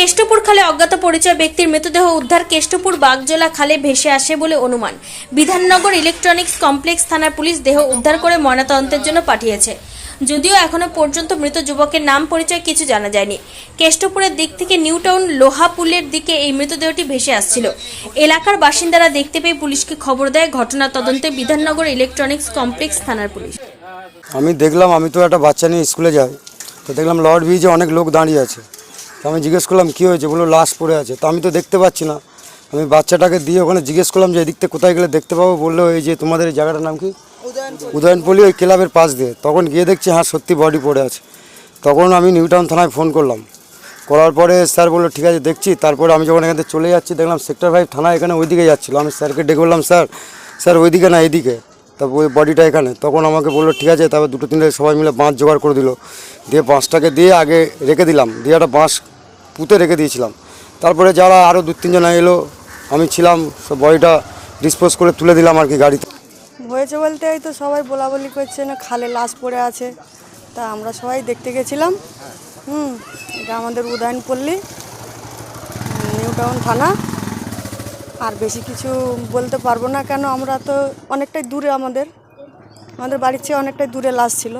কেষ্টপুর খালে অজ্ঞাত পরিচয় ব্যক্তির মৃতদেহ উদ্ধার কেষ্টপুর বাগজোলা খালে ভেসে আসে বলে অনুমান। বিধাননগর ইলেকট্রনিক্স কমপ্লেক্স থানার পুলিশ দেহ উদ্ধার করে ময়নাতদন্তের জন্য পাঠিয়েছে। যদিও এখনও পর্যন্ত মৃত যুবকের নাম পরিচয় কিছু জানা যায়নি। কেষ্টপুরের দিক থেকে নিউটাউন লোহাপুলের দিকে এই মৃতদেহটি ভেসে আসছিল। এলাকার বাসিন্দারা দেখতে পেয়ে পুলিশকে খবর দেয় ঘটনা তদন্তে বিধাননগর ইলেকট্রনিক্স কমপ্লেক্স থানার পুলিশ। আমি দেখলাম, আমি তো একটা বাচ্চা নিয়ে স্কুলে যাই। তো দেখলাম লর্ড ব্রিজে অনেক লোক দাঁড়িয়ে আছে। তো আমি জিজ্ঞেস করলাম কী হয়েছে? বলল লাশ পড়ে আছে। তো আমি তো দেখতে পাচ্ছি না। আমি বাচ্চাটাকে দিয়ে ওখানে জিজ্ঞেস করলাম যে এদিক থেকে কোথায় গেলে দেখতে পাবো? বলল এই যে তোমাদের এই জায়গাটার নাম কি? উদয়নপল্লী। ওই ক্লাবের পাশ দিয়ে। তখন গিয়ে দেখছি হ্যাঁ সত্যি বডি পড়ে আছে। তখন আমি নিউটাউন থানায় ফোন করলাম। করার পরে স্যার বলল ঠিক আছে দেখছি। তারপরে আমি যখন এখান থেকে চলে যাচ্ছি দেখলাম সেক্টর ফাইভ থানা এখানে ওইদিকে যাচ্ছিল। আমি স্যারকে ডেকে বললাম স্যার স্যার ওইদিকে না এইদিকে। তারপর ওই বডিটা এখানে। তখন আমাকে বলল ঠিক আছে তারপর দুটো তিনটে সবাই মিলে বাঁশ জোগাড় করে দিল। দিয়ে বাঁশটাকে দিয়ে আগে রেখে দিলাম। দিয়ে একটা বাঁশ পুঁতে রেখে দিয়েছিলাম। তারপরে যারা আরও দু, তিনজন এলো, আমি ছিলাম, সব বডিটা ডিসপোজ করে তুলে দিলাম আর কি গাড়িতে। হয়েছে বলতে এই তো সবাই বলা বলি করছে না, খালে লাশ পড়ে আছে। তা আমরা সবাই দেখতে গেছিলাম। হুম, এটা আমাদের উদয়ন পল্লী নিউ টাউন থানা। আর বেশি কিছু বলতে পারব না কেন, আমরা তো অনেকটাই দূরে আমাদের। আমাদের বাড়ির চেয়ে অনেকটাই দূরে লাশ ছিল।